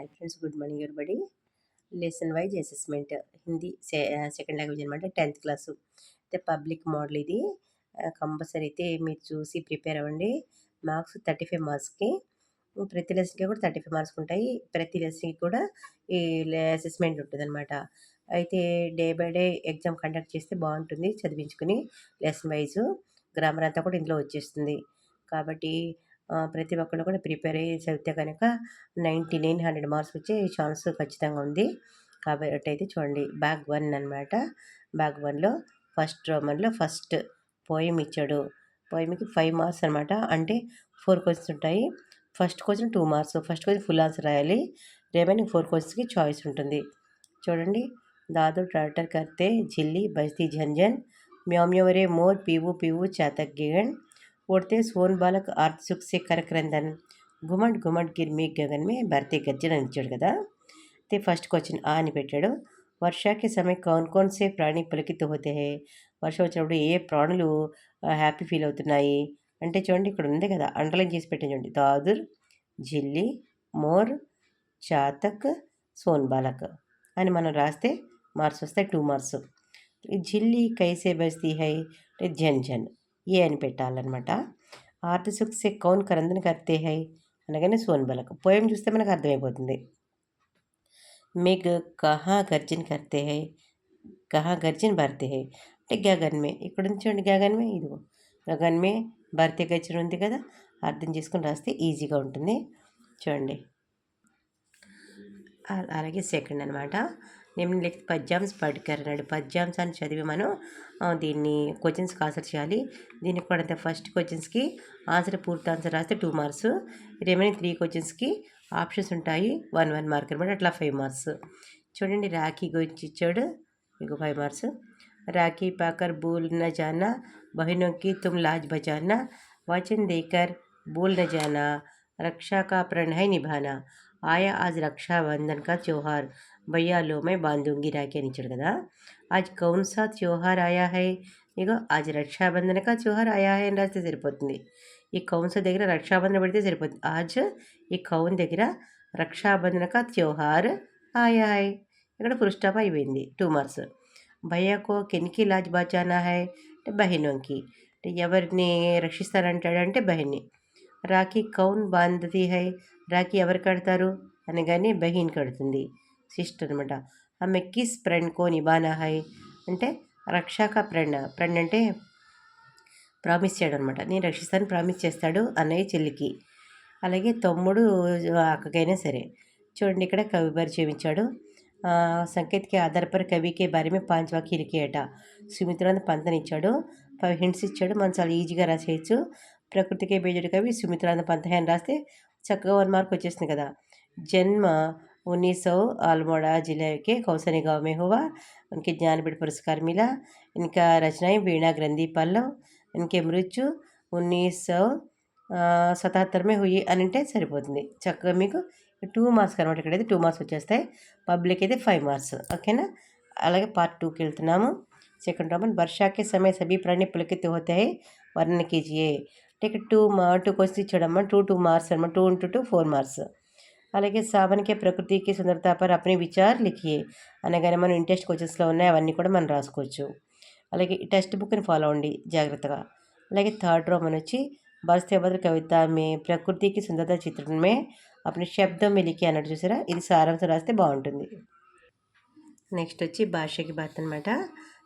Hi friends good morning everybody? Lesson wise assessment. Hindi second language అనమాట tenth class. అయితే public model ఇది. Compulsory అయితే మీరు చూసి ప్రిపేర్ అవ్వండి. మార్క్స్ థర్టీ ఫైవ్ మార్క్స్కి. ప్రతి లెసన్కి కూడా థర్టీ ఫైవ్ మార్క్స్ ఉంటాయి. ప్రతి లెసన్కి కూడా ఈ అసెస్మెంట్ ఉంటుంది అనమాట అయితే day by day exam conduct చేస్తే బాగుంటుంది చదివించుకుని. Lesson wise. గ్రామర్ అంతా కూడా ఇందులో వచ్చేస్తుంది. కాబట్టి ప్రతి ఒక్కరు కూడా ప్రిపేర్ అయ్యి చదివితే కనుక నైంటీ నైన్ హండ్రెడ్ మార్క్స్ వచ్చే ఛాన్స్ ఖచ్చితంగా ఉంది. కాబట్టి అయితే చూడండి బ్యాగ్ వన్ అనమాట బ్యాగ్ వన్లో ఫస్ట్ రోమన్లో ఫస్ట్ పోయం ఇచ్చాడు. పోయమికి ఫైవ్ మార్క్స్ అనమాట అంటే ఫోర్ క్వశ్చన్స్ ఉంటాయి. First question two marks. First question full answer రాయాలి. రిమైనింగ్ ఫోర్ క్వశ్చన్స్కి చాయిస్ ఉంటుంది. చూడండి దాదు ట్రాక్టర్ కర్తే జిల్లి బస్తీ జంజన్ మ్యోమ్యోరే మోర్ పీవు పీవు చేతక్ గిగన్ उड़ते सोन बालक आर्थ सुख से करक्रंदन గుమట్ గుమట్ గిర్మి గగన్ మే భర్తీ గర్జన అని ఇచ్చాడు కదా అయితే ఫస్ట్ క్వశ్చన్ ఆ అని పెట్టాడు వర్షాకి సమయం కౌన్ కౌన్ సే ప్రాణి పులకిత హోతే హే వర్షం వచ్చినప్పుడు ఏ ప్రాణులు హ్యాపీ ఫీల్ అవుతున్నాయి అంటే చూడండి ఇక్కడ ఉంది కదా అండర్లైన్ చేసి పెట్టింది చూడండి దాదుర్ జిల్లి మోర్ చాతక్ సోన్ బాలక్ అని మనం రాస్తే మార్క్స్ వస్తాయి టూ మార్క్స్ జిల్లి కైసే బస్తీ హై జన్ జన్ ఏ అని పెట్టాలన్నమాట. ఆర్తి సుఖ్ కౌన్ కరందని కర్తే హై? అనగానే సోన్ బలక్. పోయం చూస్తే మనకు అర్థమైపోతుంది. మేఘ కహా గర్జన్ కర్తే హై? కహా గర్జన్ భర్తే హై? అంటే గగన్మే ఇక్కడ ఉంచండి చూడండి గగన్ ఇదిగో. గగన్మే భర్తే గర్జన్ ఉంది కదా అర్థం చేసుకుని రాస్తే ఈజీగా ఉంటుంది. చూడండి. అలాగే సెకండ్ అనమాట నిమ్నలిఖిత పద్యాంశ పాటికారన్నాడు పద్యాంశాన్ని చదివి మనం దీన్ని క్వశ్చన్స్కి ఆన్సర్ చేయాలి. దీనికి కూడా ఫస్ట్ క్వశ్చన్స్కి ఆన్సర్ పూర్తి ఆన్సర్ రాస్తే టూ మార్క్స్. రిమైనింగ్ త్రీ క్వశ్చన్స్కి ఆప్షన్స్ ఉంటాయి. వన్ వన్ మార్క్ అనమాట. అట్లా ఫైవ్ మార్క్స్. చూడండి రాఖీ గురించి ఇచ్చాడు. మీకు ఫైవ్ మార్క్స్. రాఖీ పాకర్ బూల్ నజానా జానా బహినోకి తుమ్ లాజ్ బజానా వచన్ దేకర్ బూల్ నజానా రక్షాకా రక్షా ప్రణయ్ నిభానా. आया आज रक्षाबंधन का त्योहार भैया लो मैं बांधूंगी राखी అని ఇచ్చాడు కదా आज कौन सा त्योहार आया है ఇగో आज రక్షాబంధన కా त्योहार आया है అని రాస్తే సరిపోతుంది ఈ కౌన్స్ దగ్గర రక్షాబంధన పెడితే సరిపోతుంది ఆజ్ ఈ కౌన్ దగ్గర రక్షాబంధన కా त्योहार आया है ఇక్కడ ఫుల్ స్టాప్ అయిపోయింది టూ మార్క్స్ భయ్యాకో కిన్కి లాజ్ బాచానా హై అంటే బహినోకి అంటే ఎవరిని రక్షిస్తారంటాడంటే బహిని రాఖీ కౌన్ బాంధతి హై రాఖీ ఎవరు కడతారు? అనగానే బహీన్ కడుతుంది. సిస్టర్ అనమాట ఆమె కిస్ ఫ్రెండ్ కో నిబానా హై? అంటే రక్షాక ఫ్రెండ్ ఫ్రెండ్ అంటే ప్రామిస్ చేయడం అనమాట నేను రక్షిస్తాను ప్రామిస్ చేస్తాడు అన్నయ్య చెల్లికి. అలాగే తమ్ముడు అక్కకైనా సరే. చూడండి ఇక్కడ కవి పరిచయం చేయించాడు संकेत ఆధారపడి కవికే पर कवि के बारे में సుమిత్రాన్ని పంతనిచ్చాడు హింట్స్ ఇచ్చాడు. మనం చాలా ఈజీగా రాసేయచ్చు. ప్రకృతికే బీజుడు కవి సుమిత్రాన్ని పంత రాస్తే చక్కగా వన్ మార్క్ వచ్చేసింది కదా జన్మ उन्नीस सौ अल्मोड़ा जिले के कौसनी गांव में हुआ उनके ज्ञानपीठ पुरस्कार मिला इनका रचनाएं वीणा ग्रंथि पल्लव इनके मृत्यु उन्नीस सौ సతహత్తర్ మే హుయి అని అంటే సరిపోతుంది చక్కగా మీకు టూ మార్క్స్ అనమాట ఇక్కడైతే టూ మార్క్స్ వచ్చేస్తాయి పబ్లిక్ అయితే ఫైవ్ మార్క్స్ ఓకేనా అలాగే పార్ట్ టూకి వెళ్తున్నాము సెకండ్ రామన్ వర్షాకే సమయ సభీ ప్రాణి పులకిత్ హోతాయి వర్ణ కీజియే ఇక్కడ టూ మా టూ క్వశ్చన్ ఇచ్చాడమ్మా. టూ టూ మార్క్స్ అనమాట two into two four marks. అలాగే సావన్కే ప్రకృతికి సుందరతా పర్ అప్ని విచార్ లిఖియే. అనగానే మనం ఇంట్రెస్ట్ క్వశ్చన్స్లో ఉన్నాయి అవన్నీ కూడా మనం రాసుకోవచ్చు. అలాగే ఈ టెక్స్ట్ బుక్ని ఫాలో అవ్వండి జాగ్రత్తగా. అలాగే థర్డ్ రోమన్ వచ్చి బరస్తేభద్ర కవిత మే ప్రకృతికి సుందరత చిత్రమే అప్పుడు శబ్దం వెలికి అన్నట్టు చూసారా? ఇది సారాంశం రాస్తే బాగుంటుంది. నెక్స్ట్ వచ్చి భాషకి బాత్ అనమాట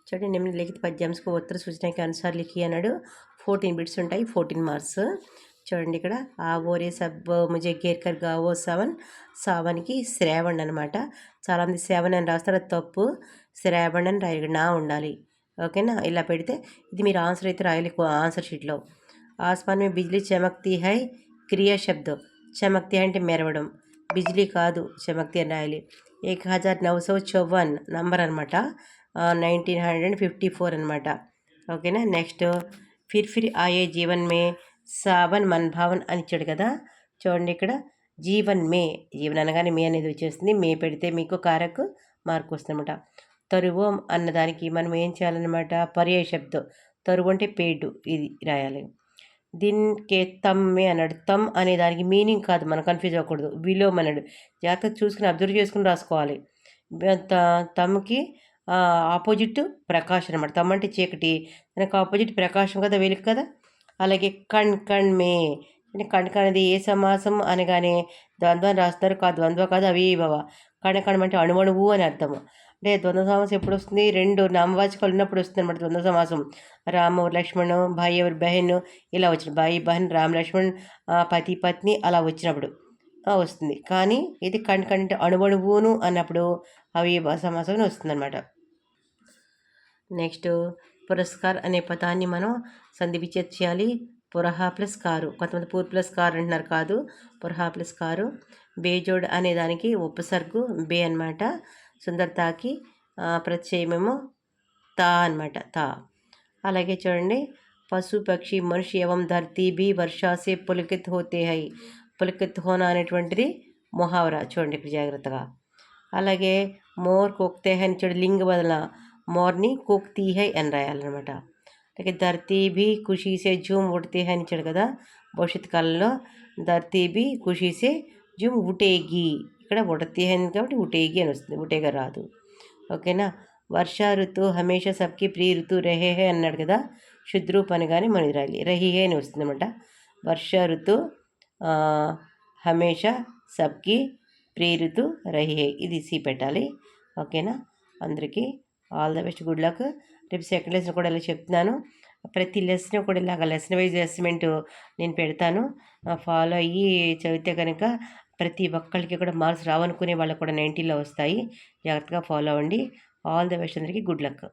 చూడండి నిమ్న లిఖిత పద్యాంశకు ఉత్తర సూచనకి అనుసార్ లిఖి అన్నాడు ఫోర్టీన్ బిట్స్ ఉంటాయి ఫోర్టీన్ మార్క్స్. చూడండి ఇక్కడ ఆ ఓరే సబ్ ముజే గేర్కర్ గావో సెవెన్ సావన్కి శ్రావణ్ అనమాట చాలామంది సేవన్ అని రాస్తారు అది తప్పు. శ్రావణ్ అని రాయ నా ఉండాలి. ఓకేనా? ఇలా పెడితే ఇది మీరు ఆన్సర్ అయితే రాయాలి ఆన్సర్ షీట్లో. ఆస్మాన్ మే బిజ్లీ చమక్తి హై క్రియా శబ్దం. చమక్తి అంటే మెరవడం. బిజ్లీ కాదు చమక్తి అని రాయాలి. ఏక్ హజార్ నవసౌ చౌవన్ నంబర్ అనమాట nineteen hundred and fifty four అనమాట ఓకేనా? నెక్స్ట్ ఫిర్ ఫిర్ ఆయే జీవన్ మే సావన్ మన్ భావన్ అని ఇచ్చాడు కదా. చూడండి ఇక్కడ. జీవన్ మే. జీవన్ అనగానే మే అనేది వచ్చేస్తుంది. మే పెడితే మీకు కారకు మార్కు వస్తుందన్నమాట. తరువం అన్నదానికి మనం ఏం చేయాలన్నమాట? పర్యాయ శబ్దం. తరువు అంటే పేడు. ఇది రాయాలి. దీనికే తమ్మే అన్నాడు. తమ్ అనే దానికి మీనింగ్ కాదు. మనం కన్ఫ్యూజ్ అవ్వకూడదు. విలోమ్ అన్నాడు. జాగ్రత్త చూసుకుని అబ్జర్వ్ చేసుకుని రాసుకోవాలి. తమ్కి ఆపోజిట్ ప్రకాశం అనమాట తమ్ అంటే చీకటి. దానికి ఆపోజిట్ ప్రకాశం కదా వెలుగు కదా? అలాగే కణ్ కణ్ మే. అంటే కణ్ కణ్ అనేది ఏ సమాసం అనగానే ద్వంద్వం రాస్తారు కా ద్వంద్వ కాదు అవి భవ కణ కణం అంటే అణువణువు అని అర్థము. అంటే ద్వంద్వ సమాసం ఎప్పుడు వస్తుంది? రెండు నామవాచకాలు ఉన్నప్పుడు వస్తుంది అనమాట ద్వంద్వ సమాసం. రామ లక్ష్మణ్ భాయ్ ఎవరు బహన్ ఇలా వచ్చిన భాయ్ బహన్ రామ్ లక్ష్మణ్ పతి పత్ని అలా వచ్చినప్పుడు వస్తుంది. కానీ ఇది కంటి కణ్ అణువణువును అన్నప్పుడు అవి సమాసం వస్తుంది అనమాట నెక్స్ట్ పురస్కార్ అనే పదాన్ని మనం సంధి విచ్ఛేద్ చేయాలి పురహ ప్లస్ కారు. కొంతమంది పూర్ ప్లస్ కారు అంటున్నారు కాదు. పురహ ప్లస్ కారు. బేజోడ్ అనే దానికి ఉపసర్గు బే అనమాట సుందరతాకి ఆ, ప్రత్యయమేమో తా అనమాట తా. అలాగే చూడండి. పశు పక్షి మనిషి ఏవం ధర్తీ బి వర్షాసే పులకిత్ హోతే హై. పులకిత్ హోనా అనేటువంటిది మొహావరా. చూడండి ఇక్కడ జాగ్రత్తగా. అలాగే మోర్ కోక్తే హై చూడండి లింగ బదల. మోర్ని కోక్తీ హై అని రాయాలన్నమాట అలాగే ధర్తీ బి ఖుషీసే జూమ్ ఉడితే హై అని ఇచ్చాడు కదా భవిష్యత్ కాలంలో ధర్తీ బి ఖుషీసే జూమ్ ఉటేగి ఇక్కడ ఉడతీ హై కాబట్టి ఉటేగి అని వస్తుంది ఉటేగా రాదు ఓకేనా వర్ష ఋతు హమేషా సబ్కి ప్రియ ఋతు రహే హే అన్నాడు కదా శుద్ధ రూప్ అనగానే మనం రాయాలి రహి హే అని వస్తుంది అనమాట వర్ష ఋతు హమేషా సబ్కి ప్రియ ఋతు రహి హే ఇది సి పెట్టాలి ఓకేనా అందరికీ all the best good luck. రేపు సెకండ్ లెసన్ కూడా ఇలా చెప్తున్నాను. ప్రతి లెసన్ కూడా ఇలాగ లెసన్ వైజ్ అసెస్మెంట్ నేను పెడతాను. ఫాలో అయ్యి చదివితే కనుక ప్రతి ఒక్కరికి కూడా మార్క్స్ రావనుకునే వాళ్ళకి కూడా నైంటీలో వస్తాయి. జాగ్రత్తగా ఫాలో అవ్వండి. ఆల్ ద బెస్ట్ అందరికీ గుడ్ లక్